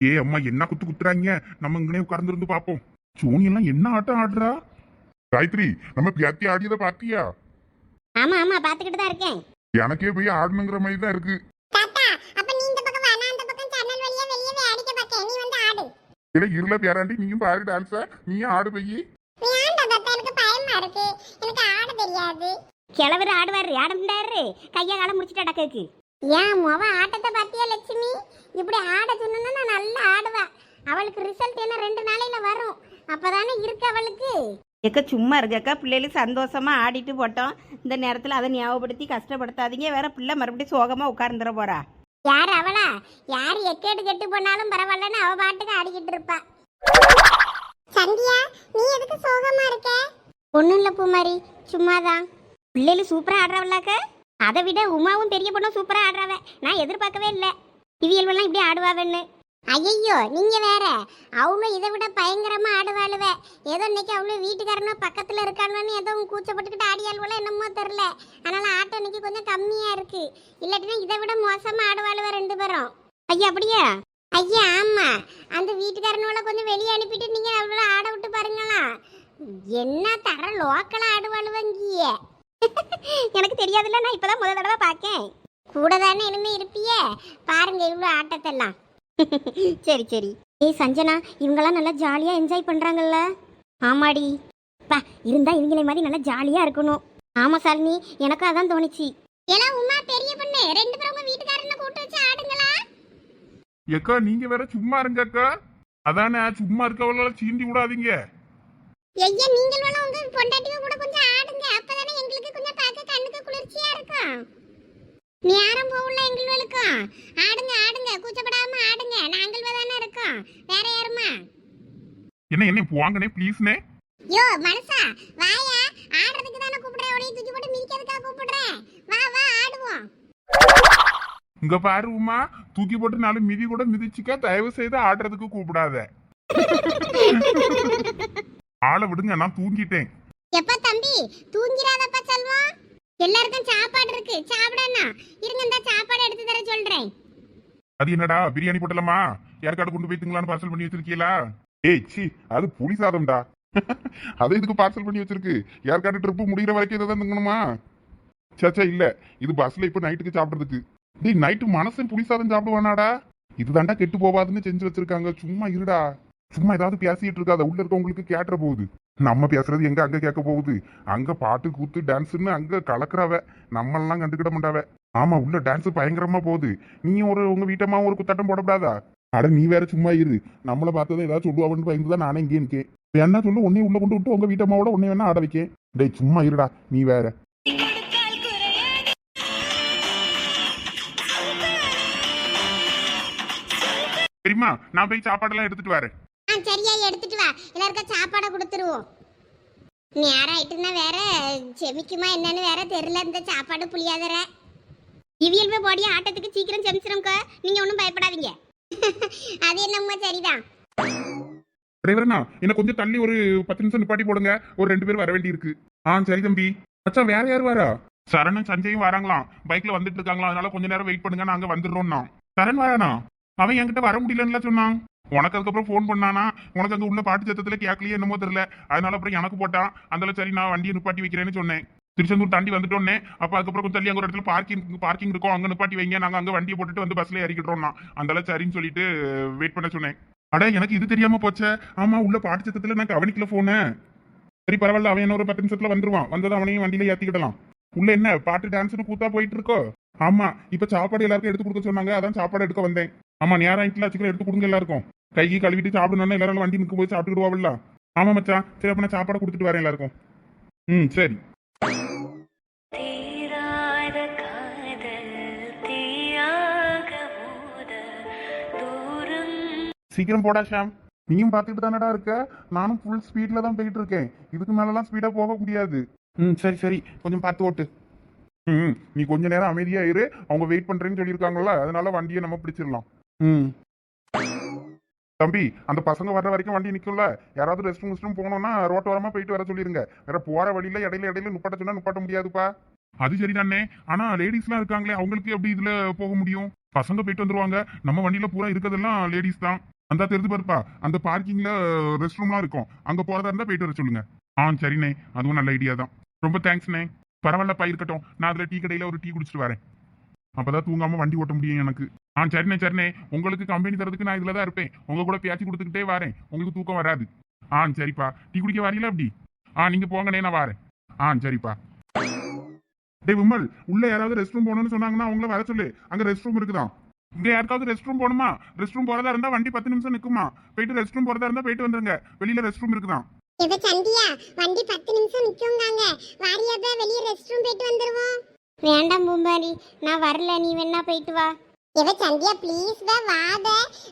ஏ அம்மா என்ன குத்து குத்துறாங்க? நம்ம இங்கனே உட்கார்ந்துருந்து பாப்போம் சோனி எல்லாம் என்ன ஆட்டம் ஆடுறா? காயத்ரி நம்ம பியாத்தி ஆடியதை பாத்தியா ஆமா ஆமா பாத்துக்கிட்டு தான் இருக்கேன். எனக்கே போய் ஆடணுங்கிற மாதிரி தான் இருக்கு. இல்ல இருல பேராண்டி நீயும் பாரு டான்ஸ நீயும் ஆடு போய். நீ ஆண்டா தாத்தா எனக்கு பயமா இருக்கு. எனக்கு ஆட தெரியாது. கிழவர் ஆடுவாரு ஆட முடியாரு கைய காலம் முடிச்சுட்டு அடக்கு ஏன் முவ ஆட்டத்தை பார்த்தியா லட்சுமி? இப்படி ஆட சொன்னா நான் நல்லா ஆடுவா அவளுக்கு ரிசல்ட் என்ன ரெண்டு நாளையில வரும். அப்பதானே இருக்கு அவளுக்கு. எக்க சும்மா இருக்கக்கா பிள்ளைகளுக்கு சந்தோஷமா ஆடிட்டு போட்டோம். இந்த நேரத்தில் அதை ஞாபகப்படுத்தி கஷ்டப்படுத்தாதீங்க. வேற பிள்ளை மறுபடியும் சோகமா உட்கார்ந்துட போறா. யார் அவளா? யார் எக்கேடு கெட்டு போனாலும் பரவாயில்லன்னு அவ பாட்டுக்கு ஆடிக்கிட்டு இருப்பா. சந்தியா நீ எதுக்கு சோகமா இருக்க? ஒண்ணும் இல்ல பூமாரி சும்மாதான். பிள்ளைகள் சூப்பரா ஆடுறவளாக்க? அதை விட உமாவும் பெரிய பொண்ணும் சூப்பரா ஆடுறவ. நான் எதிர்பார்க்கவே இல்லை. இவியல்வெல்லாம் இப்படி ஆடுவாவன்னு. ஐயோ நீங்க வேற. அவளும் இதை விட பயங்கரமா ஆடுவாளுவ. ஏதோ இன்னைக்கு அவளும் வீட்டுக்காரனும் பக்கத்துல இருக்கானுன்னு ஏதோ கூச்சப்பட்டுக்கிட்டு ஆடியாளுவளோ என்னமோ தெரில அதனால ஆட்டம் இன்னைக்கு கொஞ்சம் கம்மியா இருக்கு. இல்லாட்டினா இதை விட மோசமா ஆடுவாளுவ ரெண்டு பேரும். ஐயா அப்படியா? ஐயா ஆமா. அந்த வீட்டுக்காரனோட கொஞ்சம் வெளியே அனுப்பிட்டு நீங்க அவளோட ஆட விட்டு பாருங்களா. என்ன தர லோக்கலா ஆடுவாளுவங்கிய எனக்கு தெரியாதுல்ல நான் இப்பதான் முதல் தடவை பார்க்கேன். கூட தானே இனிமே இருப்பியே? பாருங்க இவ்வளோ ஆட்டத்தெல்லாம். சரி சரி. ஏய் சஞ்சனா இவங்கெல்லாம் நல்லா ஜாலியா என்ஜாய் பண்றாங்கல்ல. ஆமாடி. பா இருந்தா இவங்களே மாதிரி நல்லா ஜாலியா இருக்கணும். ஆமா சாலினி. எனக்கும் அதான் தோணுச்சு. ஏலா உமா பெரிய பொண்ணு. ரெண்டு பேரும் உங்க வீட்டுக்காரனை கூட்டு வச்சு ஆடுங்களா எக்கா நீங்க வேற சும்மா இருங்க அக்கா. அதானே சும்மா இருக்கவளால சீண்டி விடாதீங்க. ஐயா நீங்கள் வேணா உங்க பொண்டாட்டிங்க கூட கொஞ்சம் ஆடுங்க. அப்பதானே எங்களுக்கு கொஞ்சம் பார்க்க கண்ணுக்கு குளிர்ச்சியா இருக்கும். நேரம் போகல எங்களுக்கும் ஆடுங்க ஆடுங்க கூச்சப்படாம ஆடுங்க நாங்கள் தானே இருக்கோம் வேற யாருமா என்ன என்ன போவாங்கனே ப்ளீஸ்னே யோ மனசா வாயா ஆடுறதுக்கு தானே கூப்பிடுறேன் தூக்கி போட்டு மிதிக்கிறதுக்காக கூப்பிடுறேன் வா வா ஆடுவோம். இங்க பாரு உமா தூக்கி போட்டு நாலு மிதி கூட மிதிச்சுக்க தயவு செய்து ஆடுறதுக்கு கூப்பிடாத. ஆளை விடுங்க நான் தூங்கிட்டேன். எப்ப தம்பி தூங்கிறாதப்பா செல்வம். எல்லாருக்கும் சாப்பாடு இருக்கு சாப்பிடணும் இருங்க இந்த சாப்பாடு எடுத்து தர சொல்றேன். அது என்னடா பிரியாணி போட்டலாமா? யாருக்காடு கொண்டு போய் திங்களான்னு பார்சல் பண்ணி வச்சிருக்கீங்களா? ஏய் சி அது புளி சாதம்டா. அதை இதுக்கு பார்சல் பண்ணி வச்சிருக்கு? யாருக்காடு ட்ரிப்பு முடிகிற வரைக்கும் இதை தான் தங்கணுமா? சச்சா இல்ல. இது பஸ்ல இப்ப நைட்டுக்கு சாப்பிடுறதுக்கு. டேய் நைட்டு மனசன் புளி சாதம் சாப்பிடுவானாடா. இதுதான்டா கெட்டு போவாதுன்னு செஞ்சு வச்சிருக்காங்க. சும்மா இருடா. சும்மா ஏதாவது பேசிட்டு இருக்காத. உள்ள இருக்கவங்களுக்கு கேட்டுற போகுது. நம்ம பேசுறது எங்க அங்க கேட்க போகுது? அங்க பாட்டு கூத்து டான்ஸ்னு அங்க கலக்குறவ. நம்மளெல்லாம் கண்டுக்கிட மாட்டாவ. ஆமா உள்ள டான்ஸ் பயங்கரமா போகுது. நீயும் ஒரு உங்க வீட்டம்மா ஒரு குத்தாட்டம் போடக்கூடாதா அட நீ வேற சும்மா இரு. நம்மள பார்த்ததை ஏதாவது சொல்லுவான்னு பயந்து தான் நானே இங்கே இருக்கேன். என்ன சொல்லு உன்னையும் உள்ள கொண்டு விட்டு உங்க வீட்டம்மாவோட உன்னை வேணா ஆட வைக்கேன். டேய் சும்மா இருடா நீ வேற. சரிம்மா நான் போய் சாப்பாடெல்லாம் எடுத்துட்டு வரேன். ஆ சரியா எடுத்துட்டு வா. எல்லாருக்கும் சாப்பாடை கொடுத்துருவோம். நீ ஆயிட்டுன்னா வேற செமிக்குமா என்னன்னு வேற தெரியல இந்த சாப்பாடு புளியாதர. இவியல்பு பாடி ஆட்டத்துக்கு சீக்கிரம் செமிச்சிருங்க அது என்னமோ சரிதான். டிரைவர்னா என்ன கொஞ்சம் தள்ளி ஒரு பத்து நிமிஷம் நிப்பாட்டி போடுங்க. ஒரு ரெண்டு பேர் வர வேண்டி இருக்கு ஆ சரி தம்பி. அச்சா வேற யார் வரா? சரணும் சஞ்சயும் வராங்களாம். பைக்ல வந்துட்டு இருக்காங்களா அதனால கொஞ்ச நேரம் வெயிட் பண்ணுங்க. நாங்க வந்துடுறோம்னா. சரண் வரானா? அவன் என்கிட்ட வர முடியலன்னு சொன்னான். உனக்கு அதுக்கப்புறம் ஃபோன் பண்ணானா? உனக்கு அங்க உள்ள பாட்டு சத்தத்துல கேட்கலையே என்னமோ தெரியல. அதனால அப்புறம் எனக்கு போட்டான். அதனால சரி நான் வண்டியை நிப்பாட்டி வைக்கிறேன்னு சொன்னேன். திருச்செந்தூர் தாண்டி வந்துட்டோன்னே அப்ப அதுக்கப்புறம் கொஞ்சம் தள்ளி அங்க ஒரு இடத்துல பார்க்கிங் பார்க்கிங் இருக்கும். அங்க நிப்பாட்டி வைங்க. நாங்க அங்க வண்டியை போட்டுட்டு வந்து பஸ்ல இறக்கிட்டோம்னா அதனால சரின்னு சொல்லிட்டு வெயிட் பண்ண சொன்னேன். அட எனக்கு இது தெரியாம போச்சே. ஆமா உள்ள பாட்டு சத்தத்துல நான் கவனிக்கல போன சரி பரவாயில்ல. அவன் என்ன ஒரு பத்து நிமிஷத்துல வந்துருவான். வந்தது அவனையும் வண்டியில ஏத்திக்கிடலாம். உள்ள என்ன பாட்டு டான்ஸ்னு கூத்தா போயிட்டு இருக்கோ? ஆமா இப்ப சாப்பாடு எல்லாருக்கும் எடுத்து கொடுக்க சொன்னாங்க. அதான் சாப்பாடு எடுக்க வந்தேன். ஆமா நேரம் ஆயிட்டுல சீக்கிரம் எடுத்து கொடுங்க எல்லாருக்கும். கைக்கு கழுவிட்டு சாப்பிடணும்னா எல்லாரும் வண்டி நிற்கும் போய் சாப்பிட்டுடுவாவில்ல ஆமா மச்சான். சரி அப்ப நான் சாப்பாடு கொடுத்துட்டு வரேன் எல்லாருக்கும். ம் சரி. சீக்கிரம் போடா ஷாம். நீயும் பார்த்துட்டு தானடா இருக்க? நானும் ஃபுல் ஸ்பீட்ல தான் போயிட்டு இருக்கேன் இதுக்கு மேலலாம் ஸ்பீடா போக முடியாது. ம் சரி சரி. கொஞ்சம் பார்த்து ஓட்டு. ம் நீ கொஞ்ச நேரம் அமைதியா இரு. அவங்க வெயிட் பண்றேன்னு சொல்லியிருக்காங்கல்ல அதனால வண்டியை நம்ம பிடிச்சிடலாம். ம். தம்பி அந்த பசங்க வர்ற வரைக்கும் வண்டி நிக்கும்ல? யாராவது ரெஸ்ட் ரூம் போகணும்னா ரோட்டோரமா போயிட்டு வர சொல்லிருங்க. வேற போற வழியில இடையில இடையில நுப்பாட்ட சொன்னா நுப்பாட்ட முடியாதுப்பா. அது சரிதானே ஆனா லேடிஸ்லாம் இருக்காங்களே அவங்களுக்கு எப்படி இதுல போக முடியும்? பசங்க போயிட்டு வந்துருவாங்க. நம்ம வண்டியில பூரா இருக்கிறதெல்லாம் லேடிஸ் தான். அந்த தெரிஞ்சு பாருப்பா அந்த பார்க்கிங்ல ரெஸ்ட் ரூம்லாம் இருக்கும். அங்க போறதா இருந்தா போயிட்டு வர சொல்லுங்க. ஆ சரிண்ணே. அதுவும் நல்ல ஐடியா தான். ரொம்ப தேங்க்ஸ்ண்ணே பரவாயில்லப்பா இருக்கட்டும். நான் அதுல டீ கடையில ஒரு டீ குடிச்சிட்டு வரேன். அப்பதான் தூங்காம வண்டி ஓட்ட முடியும் எனக்கு. ஆ சரிண்ணே சரிண்ணே. உங்களுக்கு கம்பெனி தரதுக்கு நான் இதுல தான் இருப்பேன். உங்க கூட பேச்சு கொடுத்துக்கிட்டே வரேன். உங்களுக்கு தூக்கம் வராது. ஆ சரிப்பா. டீ குடிக்க வரீங்களா அப்படி ஆ நீங்க போங்கண்ணே நான் வரேன். ஆ சரிப்பா. டேய் விமல் உள்ள யாராவது ரெஸ்ட் ரூம் போகணும்னு சொன்னாங்கன்னா அவங்கள வர சொல்லு. அங்க ரெஸ்ட் ரூம் இருக்குதான். இங்க யாருக்காவது ரெஸ்ட் ரூம் போகணுமா? ரெஸ்ட் ரூம் போறதா இருந்தா வண்டி பத்து நிமிஷம் நிக்குமா? போயிட்டு ரெஸ்ட் ரூம் போறதா இருந்தா போயிட்டு வந்துருங்க. வெளியில ரெஸ்ட் ரூம் இருக்குதான். இவ சந்தியா வண்டி பத்து நிமிஷம் நிக்குங்காங்க. வாரியாப்ப வெளியே ரெஸ்ட் ரூம் போயிட்டு வந்துருவோம். வேண்டாம் பூம்பாரி நான் வரல. நீ வேணா போயிட்டு வா. இவ சந்தியா ப்ளீஸ் பா வாத.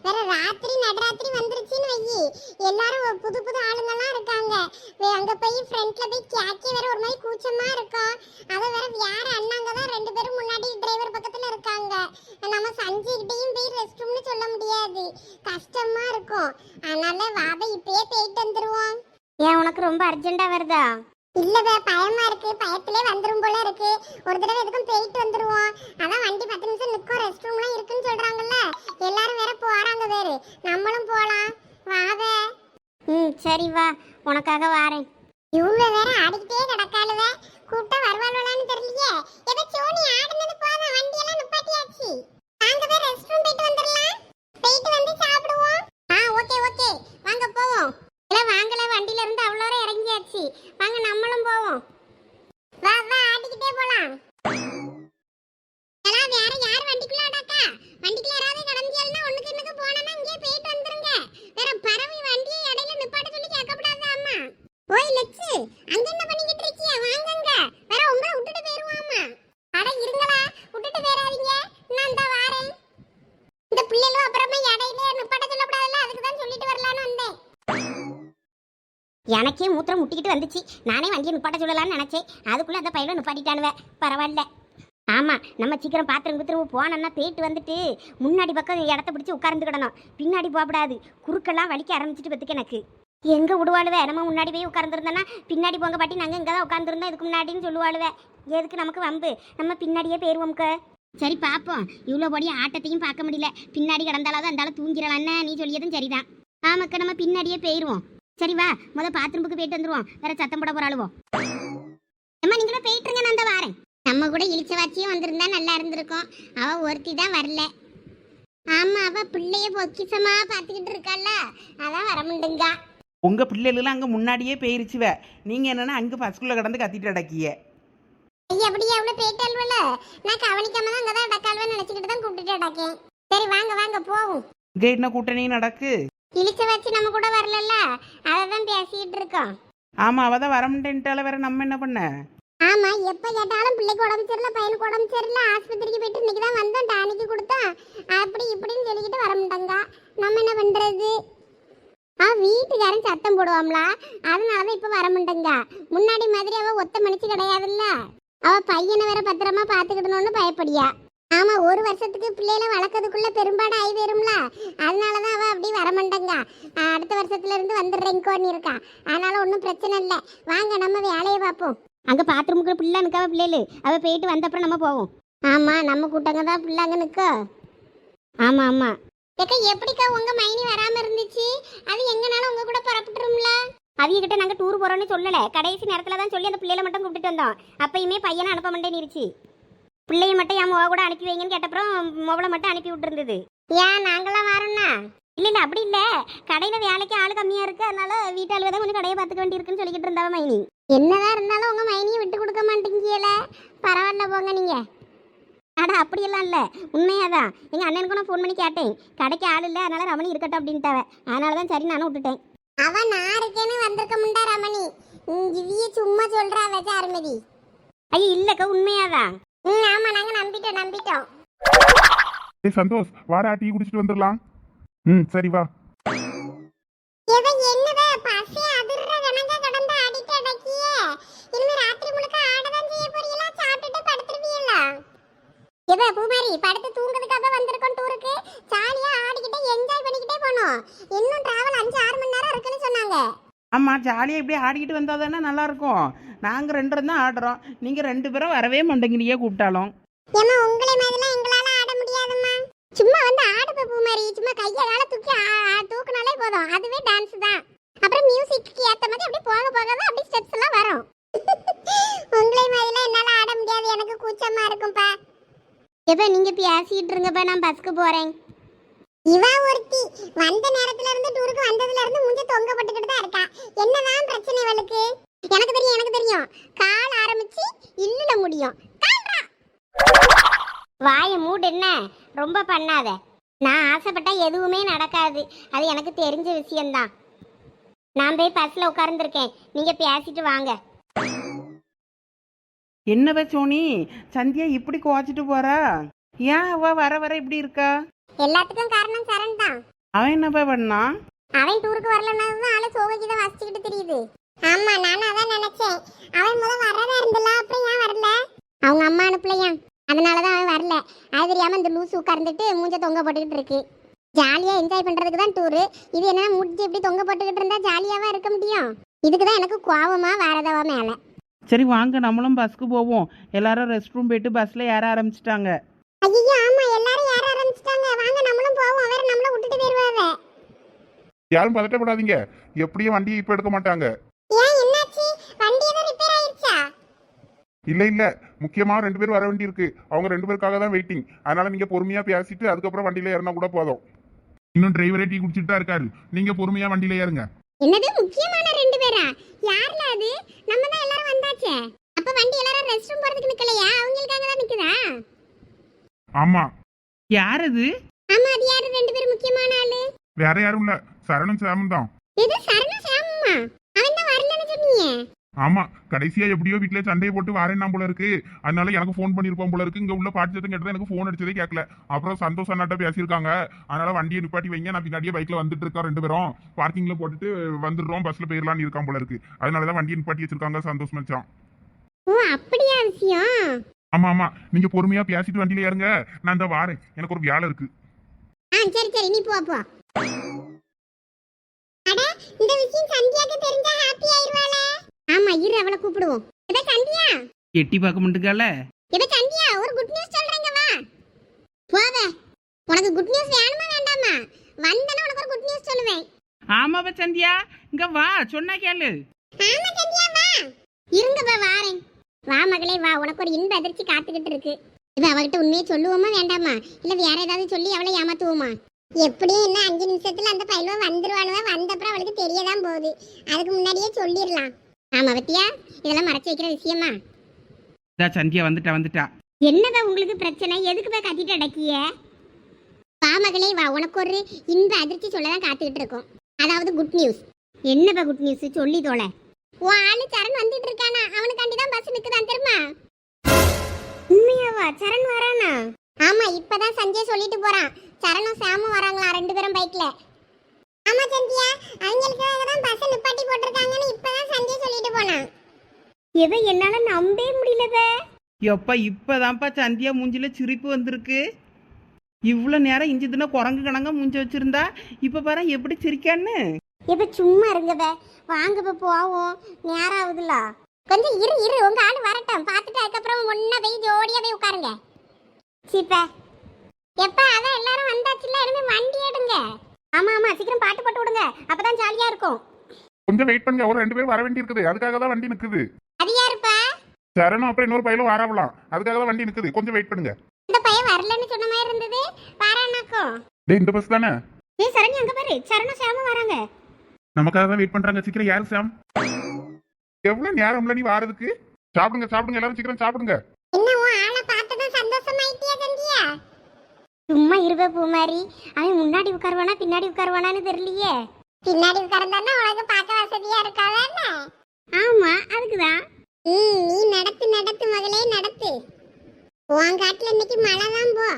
வேற ராத்திரி நடராத்திரி வந்துருச்சுன்னு வையி. எல்லாரும் புது புது ஆளுங்கெல்லாம் இருக்காங்க. வே- அங்க போய் ஃப்ரண்ட்ல போய் கேக்கி வேற ஒரு மாதிரி கூச்சமா இருக்கும். அத வேற யார அண்ணாங்க தான் ரெண்டு பேரும் முன்னாடி டிரைவர் பக்கத்துல இருக்காங்க. நம்ம சஞ்சிக்கிட்டையும் போய் ரெஸ்ட் ரூம்னு சொல்ல முடியாது. கஷ்டமா இருக்கும். அதனால வாப இப்பயே போயிட்டு வந்துருவோம். ஏன் உனக்கு ரொம்ப அர்ஜென்ட்டா வருதா? இல்லவே பயமா இருக்கு. பயத்திலே வந்துரும் போல இருக்கு. ஒரு தடவை எதுக்கும் போயிட்டு வந்துருவோம் அதான் வண்டி பத்து நிமிஷம் நிக்கும் ரெஸ்ட் ரூம்லாம் இருக்குன்னு சொல்றாங்கல்ல எல்லாரும் வேற போறாங்க வேறு நம்மளும் போலாம் வாவே ம் சரி வா உனக்காக வாரேன் இவங்க வேற ஆடிக்கிட்டே கிடக்காளுவ கூப்பிட்டா வருவாளுவலான்னு தெரியலையே எதை சோனி ஆடுனது போதும் வண்டியெல்லாம் நிப்பாட்டியாச்சு நாங்க வேற ரெஸ்ட் ரூம் போயிட்டு வந்துடலாம் போயிட்டு வந்து சாப்பிடுவோம் ஆ ஓகே ஓகே வாங்க போவோம் இல்ல வாங்கல வண்டியில இருந்து அவ்வளோ இறங்கியாச்சு வாங்க நம்மளும் போவோம் வா வா ஆடிக்கிட்டே போலாம் எல்லாம் வேற யார் வண்டிக்குள்ள அடாக்கா வண்டிக்குள்ள யாராவது கடந்தியால்னா ஒண்ணுக்கு இன்னுக்கு போனா இங்கே போயிட்டு வந்துருங்க வேற பறவை வண்டியை இடையில நிப்பாட்ட சொல்லி கேட்கக்கூடாது அம்மா ஓய் லட்சு அங்க என்ன பண்ணிக்கிட்டு இருக்கிய? வாங்கங்க வேற உங்களை விட்டுட்டு போயிருவாமா? அட இருங்களா விட்டுட்டு போயிடாதீங்க. நான் இந்த வாரேன். இந்த பிள்ளைகளும் அப்புறமா இடையில நிப்பாட்ட சொல்லக்கூடாதுல்ல? அதுக்கு தான் சொல்லிட்டு வரலான்னு வந்தேன். எனக்கே மூத்திரம் முட்டிக்கிட்டு வந்துச்சு. நானே வண்டியை நிப்பாட்ட சொல்லலாம்னு நினைச்சேன். அதுக்குள்ள அந்த பையனை நிப்பாட்டிட்டானுவ. பரவாயில்ல. ஆமா நம்ம சீக்கிரம் பாத்திரம் குத்திரம் போனோம்னா போயிட்டு வந்துட்டு முன்னாடி பக்கம் இடத்த பிடிச்சி உட்கார்ந்துக்கிடணும். பின்னாடி போகக்கூடாது. குறுக்கெல்லாம் வலிக்க ஆரம்பிச்சிட்டு பத்துக்கு எனக்கு. எங்கே விடுவாளுவே? நம்ம முன்னாடி போய் உட்கார்ந்துருந்தோன்னா பின்னாடி போங்க பாட்டி நாங்கள் இங்கே தான் உட்காந்துருந்தோம் இதுக்கு முன்னாடின்னு சொல்லுவாளுவே. எதுக்கு நமக்கு வம்பு? நம்ம பின்னாடியே போயிருவோம்க்க சரி பார்ப்போம் இவ்வளோ படி ஆட்டத்தையும் பார்க்க முடியல. பின்னாடி கிடந்தாலும் அந்தாலும் தூங்கிடலான்னு நீ சொல்லியதும் சரிதான். ஆமாக்க நம்ம பின்னாடியே போயிடுவோம் சரி வா. முத பாத்ரூமுக்கு போயிட்டு வந்துருவோம். வேற சத்தம் போட போறாளுவோம் அம்மா நீங்களும் போயிட்டுருங்க நான் அந்த வாரேன். நம்ம கூட இழிச்சவாச்சியும் வந்திருந்தா நல்லா இருந்திருக்கும். அவ ஒருத்தி தான் வரல. ஆமா அவ பிள்ளைய பொக்கிசமா பாத்துக்கிட்டு இருக்கால அதான் வர முடியுங்க. உங்கள் பிள்ளைகளெல்லாம் அங்கே முன்னாடியே போயிருச்சுவ. நீங்கள் என்னென்னா அங்கே பஸ்குள்ளே கடந்து கத்திட்டு அடக்கிய அப்படியே? அவ்வளவு போயிட்டாள்வல நான் கவனிக்காம தான் அங்கதான் அடக்காள்வன்னு நினைச்சுக்கிட்டு தான் கூப்பிட்டுட்டு அடக்கேன் சரி வாங்க வாங்க போவோம். இங்கே என்ன கூட்டணி நடக்கு? இழிச்ச வச்சு நம்ம கூட வரலல்ல? அதை தான் பேசிட்டு இருக்கோம். ஆமாம் அவள் தான் வரமுட்டேன்ட்டால வேற நம்ம என்ன பண்ண? ஆமா எப்ப கேட்டாலும் பிள்ளைக்கு உடம்பு சரியில்லை பையனுக்கு உடம்பு சரியில்லை ஆஸ்பத்திரிக்கு போயிட்டு இன்னைக்கு தான் வந்தோம் டானிக்கு கொடுத்தோம். அப்படி இப்படின்னு சொல்லிக்கிட்டு வர மாட்டாங்க நம்ம என்ன பண்றது ஆ வீட்டுக்காரன் சத்தம் போடுவாம்ல? அதனாலதான் இப்ப வர மாட்டேங்க. முன்னாடி மாதிரி அவ ஒத்த மனுச்சு கிடையாதுல்ல? அவ பையனை வேற பத்திரமா பாத்துக்கிடணும்னு பயப்படியா. ஆமா ஒரு வருஷத்துக்கு பிள்ளைகளை வளர்க்கறதுக்குள்ள பெரும்பாடு ஆகி வரும்ல அதனாலதான் அவ அப்படி வர மாட்டேங்க. அடுத்த வருஷத்துல இருந்து வந்துடுறேங்கோன்னு இருக்கா. அதனால ஒன்றும் பிரச்சனை இல்லை. வாங்க நம்ம வேலையை பார்ப்போம். அங்க பாத்ரூமுக்கு பிள்ளை நிற்காவ பிள்ளைகளு. அவ போயிட்டு வந்தப்புறம் நம்ம போவோம். ஆமா நம்ம கூட்டங்க தான் பிள்ளை அங்கே நிக்க. ஆமா ஆமா. ஏக்கா எப்படிக்கா உங்க மைனி வராம இருந்துச்சு? அது எங்க அவங்க கிட்ட நாங்க டூர் போறோம்னு சொல்லல. கடைசி நேரத்துல தான் சொல்லி அந்த பிள்ளைகளை மட்டும் கூப்பிட்டு வந்தோம். அப்பயுமே பையனை அனுப்ப மாட்டேன்னு இருச்சு பிள்ளைய மட்டும் என் முக கூட அனுப்பி வைங்கன்னு கேட்டப்புறம் மொபைலை மட்டும் அனுப்பி விட்டுருந்தது. ஏன் நாங்களாம் வரோம்னா? இல்ல இல்ல அப்படி இல்ல. கடையில வேலைக்கு ஆள் கம்மியா இருக்கு. அதனால வீட்டாளுவ தான் கொஞ்சம் கடையை பார்த்துக்க வேண்டியிருக்குன்னு சொல்லிக்கிட்டு இருந்தாவ மைனி. என்னதான் இருந்தாலும் உங்க மைனியை விட்டு கொடுக்க மாட்டேங்கியல பரவாயில்ல போங்க நீங்க. அட அப்படியெல்லாம் இல்ல. உண்மையாதான். எங்க அண்ணனுக்கு நான் ஃபோன் பண்ணி கேட்டேன். கடைக்கு ஆள் இல்ல. அதனால ரமணி இருக்கட்டும் அப்படின்ட்டாவ. அதனால தான் சரி நானும் விட்டுட்டேன். அவன் நான் இருக்கேன்னு வந்திருக்க முண்டா ரமணி. இவிய சும்மா சொல்றா வச்ச அருமதி. ஐயோ இல்லக்கா உண்மையாதான் ம் ஆமா நாங்க நம்பிட்டோம் நம்பிட்டோம். ஏய் சந்தோஷ் வாடா டீ குடிச்சிட்டு வந்துடலாம் ம் சரி வா. என்னதா இவ பூமாரி படுத்து தூங்குறதுக்காக வந்திருக்கோம் டூருக்கு ஜாலியா ஆடிக்கிட்டே என்ஜாய் பண்ணிக்கிட்டே போனோம். இன்னும் டிராவல் அஞ்சு ஆறு மணி நேரம் இருக்குன்னு சொன்னாங்க. ஆமாம் ஜாலியாக இப்படியே ஆடிக்கிட்டு வந்தால் தானே நல்லாயிருக்கும். நாங்கள் ரெண்டு தான் ஆடுறோம். நீங்கள் ரெண்டு பேரும் வரவே மாட்டேங்கிறீங்க கூப்பிட்டாலும். ஏமா உங்களை மாதிரிலாம் எங்களால் ஆட முடியாதும்மா. சும்மா வந்து ஆடுப்ப பூமாரி. சும்மா கையை வேலை தூக்கி தூக்கினாலே போதும். அதுவே டான்ஸ் தான். அப்புறம் மியூசிக்கு ஏற்ற மாதிரி அப்படியே போக போக தான் அப்படியே ஸ்டெப்ஸ் எல்லாம் வரும். உங்களை மாதிரிலாம் என்னால் ஆட முடியாது. எனக்கு கூச்சமாக இருக்கும்ப்பா ஆ- நீங்க பேசிக்கிட்டு இருங்கப்பா நான் பஸ்க்கு போறேன். இவ ஒருத்தி வந்த நேரத்துல இருந்து டூருக்கு வந்ததுல இருந்து மூஞ்ச தொங்க போட்டுக்கிட்டு தான் இருக்கா. என்னதான் பிரச்சனை இவளுக்கு? எனக்கு தெரியும் எனக்கு தெரியும். கால் ஆரம்பிச்சு இல்லல முடியும். வாய மூடு என்ன? ரொம்ப பண்ணாத. நான் ஆசைப்பட்டா எதுவுமே நடக்காது. அது எனக்கு தெரிஞ்ச விஷயம்தான். நான் போய் பஸ்ல உட்கார்ந்துருக்கேன். நீங்க பேசிட்டு வாங்க. என்னவ சோனி? சந்தியா இப்படி குவாச்சிட்டு போறா? ஏன் அவ வர வர இப்படி இருக்கா? எல்லாத்துக்கும் காரணம் சரண் தான். அவன் என்னப்பா பண்ணான் அவன் டூருக்கு வரலன்னதுதான் ஆளு சோகைக்கு தான் வாசிச்சுக்கிட்டு தெரியுது. ஆமா நானும் அதான் நினைச்சேன். அவன் முத வரதா இருந்தல அப்புறம் ஏன் வரல? அவங்க அம்மா அனுப்பலையாம் அதனாலதான் அவன் வரல. அது தெரியாம இந்த லூசு உட்கார்ந்துட்டு மூஞ்ச தொங்க போட்டுக்கிட்டு இருக்கு. ஜாலியா என்ஜாய் பண்றதுக்கு தான் டூரு இது என்ன முடிஞ்சு இப்படி தொங்க போட்டுக்கிட்டு இருந்தா ஜாலியாவா இருக்க முடியும்? இதுக்கு தான் எனக்கு கோவமா வேறதவா மேல. சரி வாங்க நம்மளும் பஸ்க்கு போவோம். எல்லாரும் ரெஸ்ட் ரூம் போயிட்டு பஸ்ல ஏற ஆரம்பிச்சிட்டாங்க. ஐயோ ஆமா எல்லாரும் ஏற ஆரம்பிச்சிட்டாங்க. வாங்க நம்மளும் போவோம். வேற நம்மள விட்டுட்டு போயிருவாங்க யாரும் பதட்டப்படாதீங்க. எப்படியும் வண்டியை இப்ப எடுக்க மாட்டாங்க. ஏன் என்னாச்சு? வண்டி ஏதோ ரிப்பேர் ஆயிடுச்சா இல்ல இல்ல. முக்கியமா ரெண்டு பேர் வர வேண்டி இருக்கு. அவங்க ரெண்டு பேருக்காக தான் வெயிட்டிங் அதனால நீங்க பொறுமையா பேசிட்டு அதுக்கப்புறம் வண்டியில ஏறினா கூட போதும். இன்னும் டிரைவரே டீ குடிச்சிட்டு தான் இருக்காரு. நீங்க பொறுமையா வண்டியில ஏறுங்க. என்னது? முக்கியமான ரெண்டு பேரா? யார்ல அது? நம்ம தான் எல்லாரும் வந்தாச்சே அப்ப வண்டி எல்லாரும் ரெஸ்ட் ரூம் போறதுக்கு நிக்கலையா? அவங்களுக்காக தான் நிக்குதா? ஆமா. யார் அது ஆமா அது யாரு? ரெண்டு பேரும் முக்கியமான ஆளு. வேற யாரும் இல்ல. சரணம் சாமன் தான். இது சரண சாமம்மா அவன் தான் வரலன்னு சொன்னீங்க. ஆமா கடைசியா எப்படியோ வீட்ல சண்டையை போட்டு வரேன்னா போல இருக்கு. அதனால எனக்கு ஃபோன் பண்ணிருப்போம் போல இருக்கு. இங்க உள்ள பாட்டு சத்தம் கேட்டது எனக்கு ஃபோன் அடிச்சதே கேட்கல அப்புறம் சந்தோஷ் அண்ணாட்ட பேசியிருக்காங்க. அதனால வண்டியை நிப்பாட்டி வைங்க. நான் பின்னாடியே பைக்ல வந்துட்டு இருக்கோம் ரெண்டு பேரும். பார்க்கிங்ல போட்டுட்டு வந்துடுறோம். பஸ்ல போயிடலாம்னு இருக்கான் போல இருக்கு. அதனாலதான் வண்டியை நிப்பாட்டி வச்சிருக்காங்க சந்தோஷ் மச்சான். ஓ அப்படியா விஷயம் ஆமா ஆமா. நீங்க பொறுமையா பேசிட்டு வண்டியில ஏறுங்க. நான் இந்த வாரேன். எனக்கு ஒரு வேலை இருக்கு. ஆ சரி சரி. நீ போ போ. அட இந்த விஷயம் சந்தியாக்கு தெரிஞ்சா ஹாப்பி ஆயிருவாளே ஆமா இரு அவளை கூப்பிடுவோம். இத சந்தியா. எட்டி பார்க்க மாட்டுக்கால இத சந்தியா ஒரு குட் நியூஸ் சொல்றேங்க வா. போவே. உனக்கு குட் நியூஸ் வேணுமா வேண்டாமா? வந்தனா உனக்கு ஒரு குட் நியூஸ் சொல்லுவேன். ஆமாப்பா சந்தியா? இங்க வா சொன்னா கேளு. ஆமா சந்தியா வா. இருங்க பா வாரேன். வா மகளே வா. உனக்கு ஒரு இன்ப அதிர்ச்சி காத்துக்கிட்டு இருக்கு. இப்ப அவகிட்ட உண்மையை சொல்லுவோமா வேண்டாமா? இல்ல வேற ஏதாவது சொல்லி அவளை ஏமாத்துவோமா? எப்படியும் இன்னும் அஞ்சு நிமிஷத்துல அந்த பையனுவ வந்துருவானுவ. வந்தப்புறம் அவளுக்கு தெரியதான் போகுது. அதுக்கு முன்னாடியே சொல்லிடலாம். ஆமா பத்தியா இதெல்லாம் மறைச்சு வைக்கிற விஷயமா? இதா சந்தியா வந்துட்டா வந்துட்டா. என்னதான் உங்களுக்கு பிரச்சனை? எதுக்கு போய் கத்திட்டு அடக்கிய? வா மகளே வா. உனக்கு ஒரு இன்ப அதிர்ச்சி சொல்ல தான் காத்துக்கிட்டு இருக்கோம். அதாவது குட் நியூஸ் என்னப்பா குட் நியூஸ் சொல்லி தோல. உன் ஆளு சரண் வந்துட்டு இருக்கானா? அவனுக்காண்டி தான் பஸ் நிக்குதான் தெரியுமா? உண்மையாவா? சரண் வரானா? ஆமா இப்பதான் சஞ்சய் சொல்லிட்டு போறான். சரணும் சாமும் வராங்களா ரெண்டு பேரும் பைக்ல ஆமா சந்தியா அவங்களுக்காக தான் பஸ் நிப்பாட்டி போட்டிருக்காங்கன்னு இப்பதான் சஞ்சய் சொல்லிட்டு போனான் இவ என்னால நம்பவே முடியலவே எப்பா இப்பதான்ப்பா சந்தியா மூஞ்சில சிரிப்பு வந்திருக்கு. இவ்வளோ நேரம் இஞ்சி தின குரங்கு கணங்க மூஞ்சி வச்சிருந்தா இப்ப பாரு எப்படி சிரிக்கான்னு. இப்ப சும்மா இருங்கவே வாங்க இப்ப போவோம். நேரம் ஆகுதுல? கொஞ்சம் இரு இரு உங்க ஆளு வரட்டும். பார்த்துட்டு அதுக்கப்புறம் ஒன்னா போய் ஜோடியா போய் உட்காருங்க. சீப்ப. எப்ப அதான் எல்லாரும் வந்தாச்சுல இனிமே வண்டி எடுங்க. ஆமா ஆமா சீக்கிரம் பாட்டு போட்டு விடுங்க. அப்பதான் ஜாலியா இருக்கும். கொஞ்சம் வெயிட் பண்ணுங்க. ஒரு ரெண்டு பேர் வர வேண்டி இருக்குது அதுக்காக தான் வண்டி நிக்குது. அது யாருப்பா சரணம் அப்புறம் இன்னொரு பையலும் வராவலாம். அதுக்காக தான் வண்டி நிக்குது. கொஞ்சம் வெயிட் பண்ணுங்க. இந்த பையன் வரலன்னு சொன்ன மாதிரி இருந்தது. வாரானாக்கும் டேய் இந்த பஸ் தானே? ஏய் சரணி அங்க பாரு? சரண சாமும் வராங்க. நமக்காக தான் வெயிட் பண்றாங்க. சீக்கிரம் யாரு சாம் எவ்வளவு நேரம்ல நீ வாரதுக்கு? சாப்பிடுங்க சாப்பிடுங்க. எல்லாரும் சீக்கிரம் சாப்பிடுங்க. என்ன உன் ஆளை பார்த்ததும் சந்தோஷமாயிட்டியா சந்தியா சும்மா இருவே பூமாரி. அவன் முன்னாடி உட்காருவானா பின்னாடி உட்காருவானான்னு தெரியலையே. பின்னாடி உட்கார்ந்தானா உனக்கு பார்க்க வசதியா இருக்காதானே ஆமா அதுக்குதான். ம் நீ நடத்து நடத்து மகளே நடத்து. உன் காட்டுல இன்னைக்கு மழை தான் போ.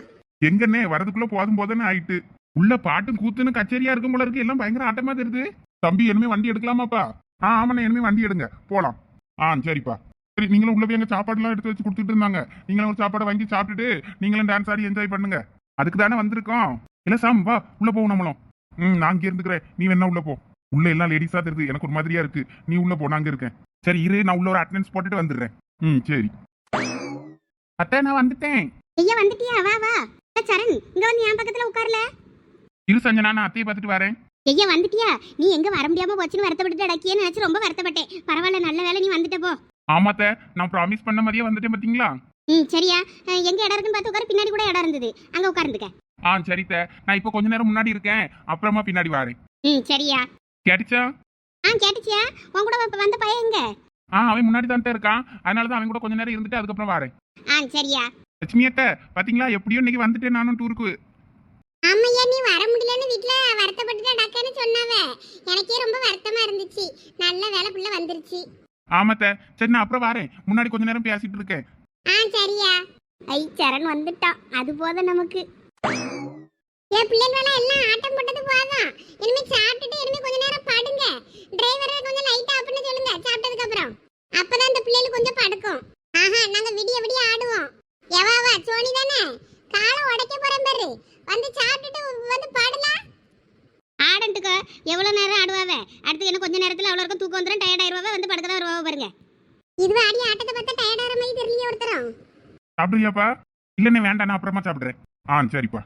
எங்கன்னே வரதுக்குள்ள போதும் போதுன்னு ஆயிட்டு. உள்ள பாட்டும் கூத்துன்னு கச்சேரியா இருக்கும் போல இருக்கு. எல்லாம் பயங்கர ஆட்டமா தெரியுது. தம்பி இனிமே வண்டி எடுக்கலாமாப்பா? ஆ ஆமாண்ணே இனிமே வண்டி எடுங்க. போலாம். ஆ சரிப்பா. சரி நீங்களும் உள்ள போய் எங்க சாப்பாடுலாம் எடுத்து வச்சு கொடுத்துட்டு இருந்தாங்க. நீங்களும் ஒரு சாப்பாடை வாங்கி சாப்பிட்டுட்டு நீங்களும் டான்ஸ் ஆடி என்ஜாய் பண்ணுங்க. அதுக்கு தானே வந்திருக்கோம். இல்ல சாம் வா உள்ள போவோம் நம்மளும் ம் நான் இங்க இருந்துக்கிறேன். நீ வேணா உள்ள போ. உள்ள எல்லாம் லேடிஸா தெரியுது எனக்கு ஒரு மாதிரியா இருக்கு. நீ உள்ள போ நான் அங்க இருக்கேன். சரி இரு நான் உள்ள ஒரு அட்டெண்டன்ஸ் போட்டுட்டு வந்துடுறேன். ம் சரி. அத்தை நான் வந்துட்டேன். ஐயா வந்துட்டியா? வா வா. சரண் இங்க வந்து என் பக்கத்துல உட்கார்ல. இரு சஞ்சனா நான் அத்தையை பார்த்துட்டு வரேன். ஐயா வந்துட்டியா? நீ எங்க வர முடியாம போச்சுன்னு வருத்தப்பட்டு அடக்கியே நினைச்சு ரொம்ப வருத்தப்பட்டேன். பரவாயில்ல நல்ல வேலை நீ வந்துட்ட போ. ஆமாத்த நான் ப்ராமிஸ் பண்ண மாதிரியே வந்துட்டேன் பாத்தீங்களா? ம் சரியா. எங்க இடம் இருக்குன்னு பார்த்து உட்கார பின்னாடி கூட இடம் இருந்தது. அங்க உட்கார்ந்துக்க. ஆ சரித்த நான் இப்போ கொஞ்ச நேரம் முன்னாடி இருக்கேன். அப்புறமா பின்னாடி வரேன். ம் சரியா. கேட்டுச்சா? ஆ கேட்டுச்சியா. உன் கூட வ- வந்த பையன் எங்க? ஆ அவன் முன்னாடி தான் இருக்கான். அதனால தான் அவன் கூட கொஞ்ச நேரம் இருந்துட்டு அதுக்கப்புறம் வரேன். ஆ சரியா. லட்சுமி அத்தை பாத்தீங்களா? எப்படியோ இன்னைக்கு வந்துட்டேன் நானும் டூருக்கு. ஆமையா நீ வர முடியலன்னு வீட்ல வருத்தப்பட்டுட்டு டக்குன்னு சொன்னாவ. எனக்கே ரொம்ப வருத்தமா இருந்துச்சு. நல்ல வேலை புள்ள வந்துருச்சு. ஆமாத்த சரி நான் அப்புறம் வரேன். முன்னாடி கொஞ்ச நேரம் பேசிட்டு இருக்கேன். ஆ சரியா. ஐ சரண் வந்துட்டான். அது போதும் நமக்கு. என் பிள்ளைகள் எல்லாம் ஆட்டம் போட்டது போதும். இனிமே சாப்பிட்டுட்டு இனிமே கொஞ்ச நேரம் படுங்க. டிரைவரை கொஞ்சம் லைட்டா அப்படின்னு சொல்லுங்க. சாப்பிட்டதுக்கு அப்புறம். அப்பதான் இந்த பிள்ளைகள் கொஞ்சம் படுக்கும். ஆஹா நாங்க விடிய விடிய ஆடுவோம். எவாவா சோனி தானே? காலை உடைக்க போறேன் பாரு. வந்து சாப்பிட்டுட்டு வந்து பாடலாம் ஆடன்ட்டுக்க. எவ்வளவு நேரம் ஆடுவாவே? அடுத்து என்ன கொஞ்ச நேரத்துல அவ்வளோ இருக்கும் தூக்கம் வந்துடும் டயர்ட் ஆயிருவாவே? வந்து படுக்க தான் வருவாவ பாருங்க. இது ஆடி ஆட்டத்தை பார்த்தா டயர்டாகிற மாதிரி தெரியலையே ஒருத்தரும். சாப்பிடுறியாப்பா? இல்லைன்னு வேண்டாம் நான் அப்புறமா சாப்பிட்றேன். ஆ சரிப்பா.